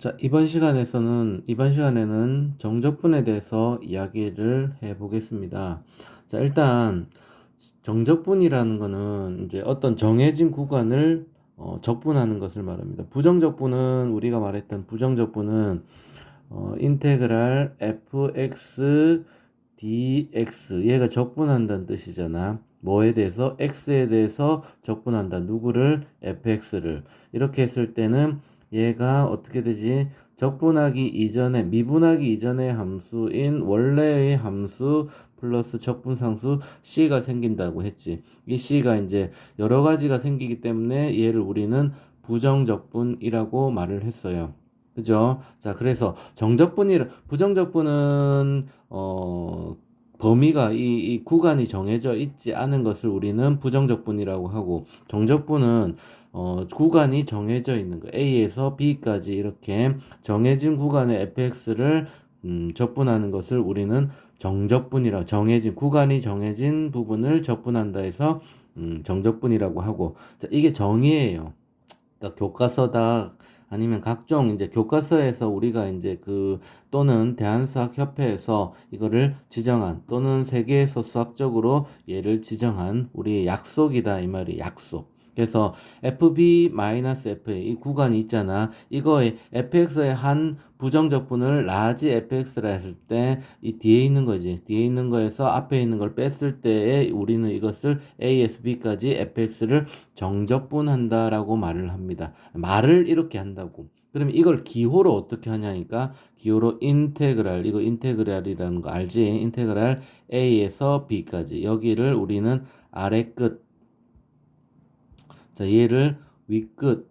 자, 이번 시간에서는, 이번 시간에는 정적분에 대해서 이야기를 해 보겠습니다. 자, 일단, 정적분이라는 거는 이제 어떤 정해진 구간을 어, 적분하는 것을 말합니다. 부정적분은 우리가 말했던 부정적분은 어, 인테그랄 fx dx 얘가 적분한다는 뜻이잖아. 뭐에 대해서 x에 대해서 적분한다. 누구를 fx를 이렇게 했을 때는 얘가 어떻게 되지? 적분하기 이전에 미분하기 이전의 함수인 원래의 함수 플러스 적분상수 c가 생긴다고 했지. 이 c가 이제 여러 가지가 생기기 때문에 얘를 우리는 부정적분이라고 말을 했어요. 그죠? 자, 그래서 정적분이 부정적분은 어 범위가 이, 이 구간이 정해져 있지 않은 것을 우리는 부정적분이라고 하고 정적분은 어, 구간이 정해져 있는 거 A에서 B까지 이렇게 정해진 구간의 fx를 음, 적분하는 것을 우리는 정적분이라 정해진 구간이 정해진 부분을 적분한다 해서 음, 정적분이라고 하고 자, 이게 정의예요. 그러니까 교과서다 아니면 각종 이제 교과서에서 우리가 이제 그 또는 대한수학협회에서 이거를 지정한 또는 세계에서 수학적으로 얘를 지정한 우리의 약속이다 이 말이 약속. 그래서 FB-FA 이 구간이 있잖아. 이거에 fx의 한 부정적분을 라지 fx라 했을 때 이 뒤에 있는 거지. 뒤에 있는 거에서 앞에 있는 걸 뺐을 때에 우리는 이것을 a에서 b까지 fx를 정적분한다라고 말을 합니다. 말을 이렇게 한다고. 그러면 이걸 기호로 어떻게 하냐니까 기호로 인테그랄 이거 인테그랄이라는 거 알지? 인테그랄 a에서 b까지 여기를 우리는 아래 끝 자, 얘를 윗끝이라고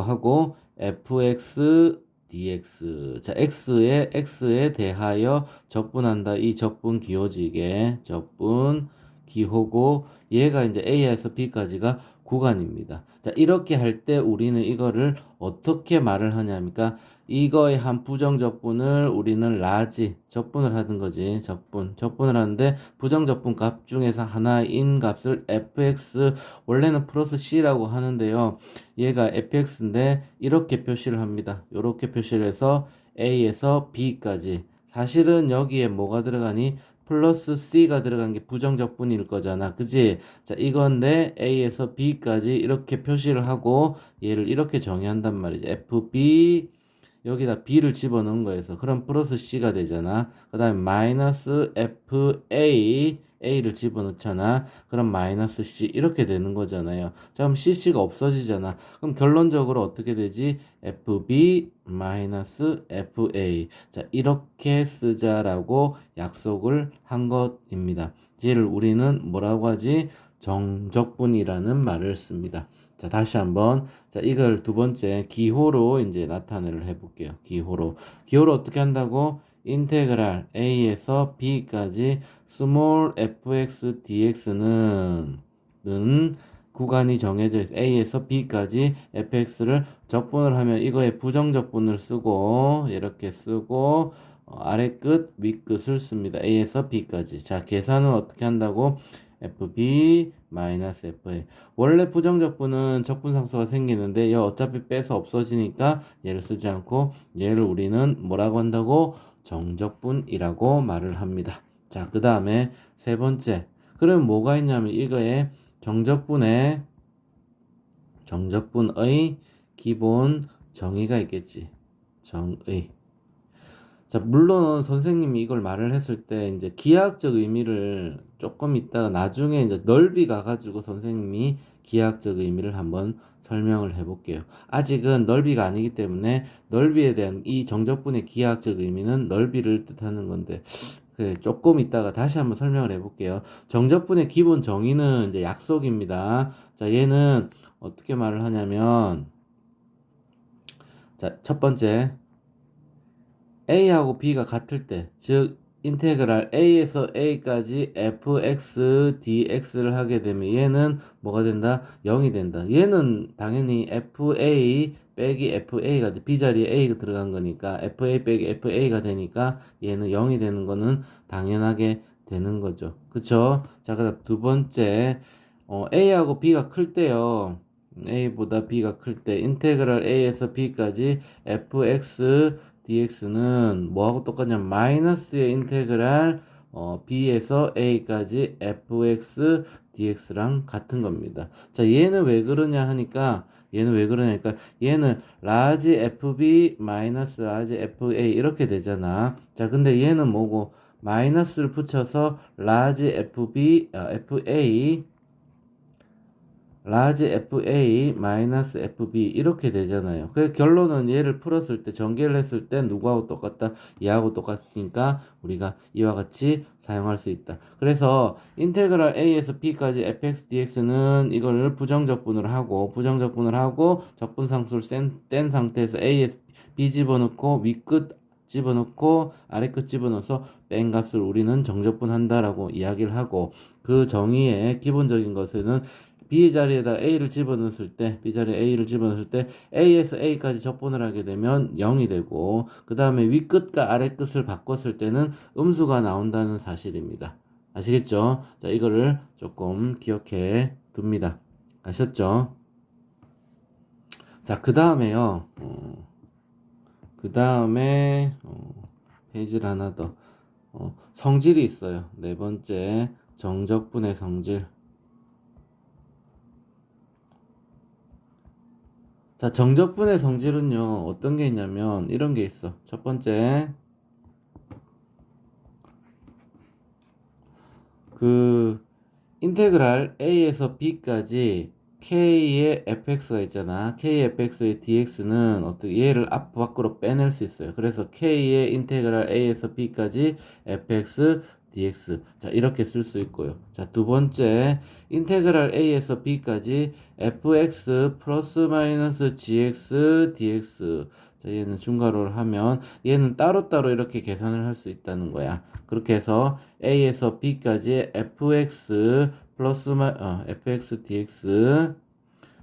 하고 fx dx 자 x에 x에 대하여 적분한다 이 적분 기호지게 적분 기호고 얘가 이제 a에서 b까지가 구간입니다. 자 이렇게 할 때 우리는 이거를 어떻게 말을 하냐니까 이거의 한 부정적분을 우리는 라지 적분을 하는 거지. 적분. 적분을 하는데 부정적분 값 중에서 하나인 값을 fx 원래는 플러스 c라고 하는데요. 얘가 fx인데 이렇게 표시를 합니다. 이렇게 표시를 해서 a에서 b까지. 사실은 여기에 뭐가 들어가니? 플러스 c가 들어간 게 부정적분일 거잖아. 그지? 자 이건데 a에서 b까지 이렇게 표시를 하고 얘를 이렇게 정의한단 말이지. fb 여기다 b를 집어넣은 거에서 그럼 플러스 c가 되잖아. 그 다음에 마이너스 fa a를 집어넣잖아. 그럼 마이너스 c 이렇게 되는 거잖아요. 자 그럼 cc가 없어지잖아. 그럼 결론적으로 어떻게 되지? fb 마이너스 fa 자 이렇게 쓰자라고 약속을 한 것입니다. 얘를 우리는 뭐라고 하지? 정적분이라는 말을 씁니다. 자, 다시 한번. 자, 이걸 두 번째 기호로 이제 나타내를 해 볼게요. 기호로. 기호로 어떻게 한다고? 인테그랄 a에서 b까지 스몰 fx dx는 는 구간이 정해져 있어 a에서 b까지 fx를 적분을 하면 이거에 부정적분을 쓰고 이렇게 쓰고 어, 아래 끝, 윗 끝을 씁니다. a에서 b까지. 자, 계산은 어떻게 한다고? Fb 마이너스 fa 원래 부정적분은 적분상수가 생기는데 얘 어차피 빼서 없어지니까 얘를 쓰지 않고 얘를 우리는 뭐라고 한다고? 정적분이라고 말을 합니다. 자 그 다음에 세 번째. 그럼 뭐가 있냐면 이거에 정적분의 정적분의 기본 정의가 있겠지. 정의 자, 물론 선생님이 이걸 말을 했을 때 이제 기하학적 의미를 조금 있다가 나중에 이제 넓이 가가지고 선생님이 기하학적 의미를 한번 설명을 해볼게요. 아직은 넓이가 아니기 때문에 넓이에 대한 이 정적분의 기하학적 의미는 넓이를 뜻하는 건데 그 조금 있다가 다시 한번 설명을 해볼게요. 정적분의 기본 정의는 이제 약속입니다. 자, 얘는 어떻게 말을 하냐면 자, 첫 번째 a하고 b가 같을 때, 즉 인테그랄 a에서 a까지 fx dx를 하게 되면 얘는 뭐가 된다? 0이 된다. 얘는 당연히 fa 빼기 fa가 돼. b 자리에 a가 들어간 거니까 fa 빼기 fa가 되니까 얘는 0이 되는 거는 당연하게 되는 거죠. 그쵸? 자, 그 다음 두 번째 어, a하고 b가 클 때요. a보다 b가 클 때 인테그랄 a에서 b까지 fx dx는 뭐하고 똑같냐 마이너스의 인테그랄 어, b에서 a까지 fx dx랑 같은 겁니다. 자 얘는 왜 그러냐 하니까 얘는 왜 그러냐니까 얘는 라지 fb 마이너스 라지 fa 이렇게 되잖아. 자 근데 얘는 뭐고 마이너스를 붙여서 라지 fb 아, fa 라지 FA 마이너스 FB 이렇게 되잖아요. 그래서 결론은 얘를 풀었을 때 전개를 했을 때 누구하고 똑같다? 얘하고 똑같으니까 우리가 이와 같이 사용할 수 있다. 그래서 인테그랄 A에서 B까지 fx dx는 이걸 부정적분을 하고 부정적분을 하고 적분상수를 센, 뗀 상태에서 A에서 B 집어넣고 위끝 집어넣고 아래 끝 집어넣어서 뺀 값을 우리는 정적분한다라고 이야기를 하고 그 정의의 기본적인 것은 B 자리에다 A를 집어넣었을 때, B 자리에 A를 집어넣었을 때, A에서 A까지 적분을 하게 되면 0이 되고, 그 다음에 윗끝과 아래끝을 바꿨을 때는 음수가 나온다는 사실입니다. 아시겠죠? 자, 이거를 조금 기억해 둡니다. 아셨죠? 자, 그 다음에요, 어, 그 다음에, 어, 페이지를 하나 더, 어, 성질이 있어요. 네 번째, 정적분의 성질. 자, 정적분의 성질은요, 어떤 게 있냐면, 이런 게 있어. 첫 번째, 그, 인테그랄 a에서 b까지 k의 fx가 있잖아. k의 fx의 dx는 어떻게 얘를 앞 밖으로 빼낼 수 있어요. 그래서 k의 인테그랄 a에서 b까지 fx dx. 자, 이렇게 쓸 수 있고요. 자, 두 번째, 인테그랄 a에서 b까지 fx 플러스 마이너스 gx dx. 자, 얘는 중괄호를 하면 얘는 따로따로 이렇게 계산을 할 수 있다는 거야. 그렇게 해서 a에서 b까지 fx 플러스 마 어, fx dx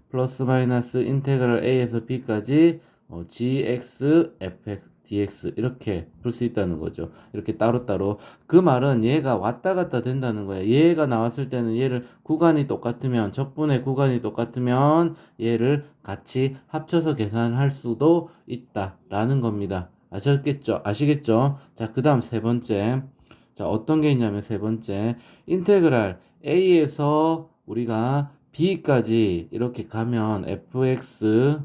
플러스 마이너스 인테그랄 a에서 b까지 어, gx fx dx 이렇게 풀 수 있다는 거죠. 이렇게 따로따로 그 말은 얘가 왔다 갔다 된다는 거야. 얘가 나왔을 때는 얘를 구간이 똑같으면 적분의 구간이 똑같으면 얘를 같이 합쳐서 계산할 수도 있다라는 겁니다. 아셨겠죠? 아시겠죠? 자, 그다음 세 번째. 자, 어떤 게 있냐면 세 번째. 인테그랄 a에서 우리가 b까지 이렇게 가면 fx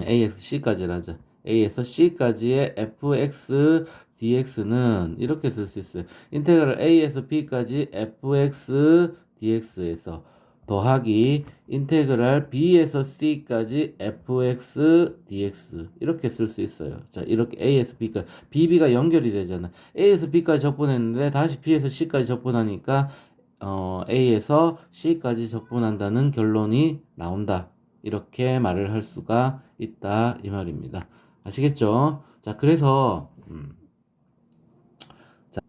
ax c까지 하자. A에서 c까지의 fx dx는 이렇게 쓸 수 있어요. 인테그랄 a에서 b까지 fx dx에서 더하기 인테그랄 b에서 c까지 fx dx 이렇게 쓸 수 있어요. 자 이렇게 a에서 b까지 bb가 연결이 되잖아. a에서 b까지 적분했는데 다시 b에서 c까지 적분하니까 어, a에서 c까지 적분한다는 결론이 나온다. 이렇게 말을 할 수가 있다 이 말입니다. 아시겠죠? 자, 그래서 음. 자,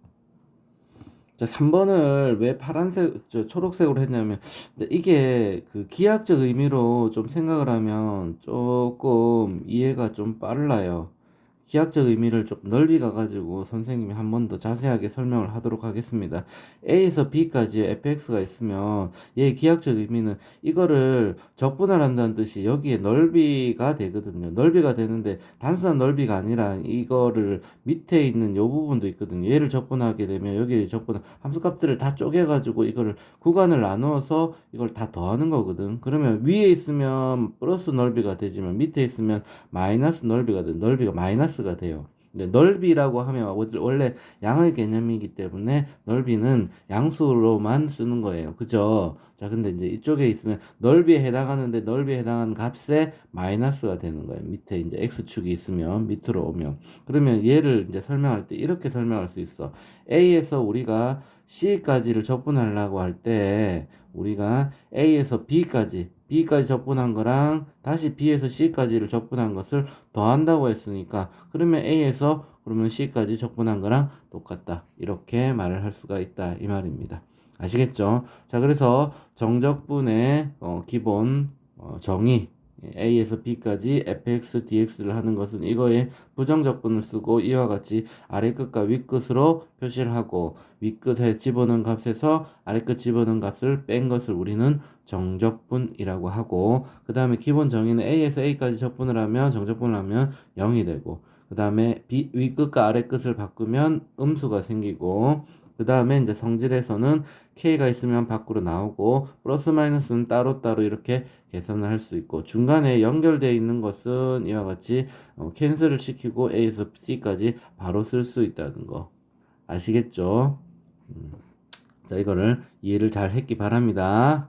자 3번을 왜 파란색, 저 초록색으로 했냐면 이게 그 기하학적 의미로 좀 생각을 하면 조금 이해가 좀 빨라요. 기하학적 의미를 좀 넓이 가가지고 선생님이 한 번 더 자세하게 설명을 하도록 하겠습니다. A에서 B까지 fx가 있으면 얘 기하학적 의미는 이거를 적분을 한다는 뜻이 여기에 넓이가 되거든요. 넓이가 되는데 단순한 넓이가 아니라 이거를 밑에 있는 요 부분도 있거든요. 얘를 적분하게 되면 여기 적분 함수값들을 다 쪼개가지고 이거를 구간을 나누어서 이걸 다 더하는 거거든. 그러면 위에 있으면 플러스 넓이가 되지만 밑에 있으면 마이너스 넓이가 돼. 넓이가 마이너스 플러스가 돼요. 근데 넓이라고 하면 원래 양의 개념이기 때문에 넓이는 양수로만 쓰는 거예요. 그죠? 자, 근데 이제 이쪽에 있으면 넓이에 해당하는데 넓이에 해당하는 값에 마이너스가 되는 거예요. 밑에 이제 x축이 있으면 밑으로 오면. 그러면 얘를 이제 설명할 때 이렇게 설명할 수 있어. A에서 우리가 C까지를 적분하려고 할 때 우리가 A에서 B까지 B까지 적분한 거랑 다시 B에서 C까지를 적분한 것을 더한다고 했으니까 그러면 A에서 그러면 C까지 적분한 거랑 똑같다. 이렇게 말을 할 수가 있다. 이 말입니다. 아시겠죠? 자, 그래서 정적분의 어, 기본 어, 정의 A에서 B까지 fx, dx를 하는 것은 이거에 부정적분을 쓰고 이와 같이 아래 끝과 윗 끝으로 표시를 하고 윗 끝에 집어넣은 값에서 아래 끝 집어넣은 값을 뺀 것을 우리는 정적분이라고 하고 그 다음에 기본 정의는 A에서 A까지 적분을 하면 정적분을 하면 0이 되고 그 다음에 B 윗 끝과 아래 끝을 바꾸면 음수가 생기고 그 다음에 이제 성질에서는 K가 있으면 밖으로 나오고 플러스 마이너스는 따로따로 이렇게 계산을 할 수 있고 중간에 연결되어 있는 것은 이와 같이 어, 캔슬을 시키고 A에서 C까지 바로 쓸 수 있다는 거 아시겠죠? 음. 자 이거를 이해를 잘 했기 바랍니다.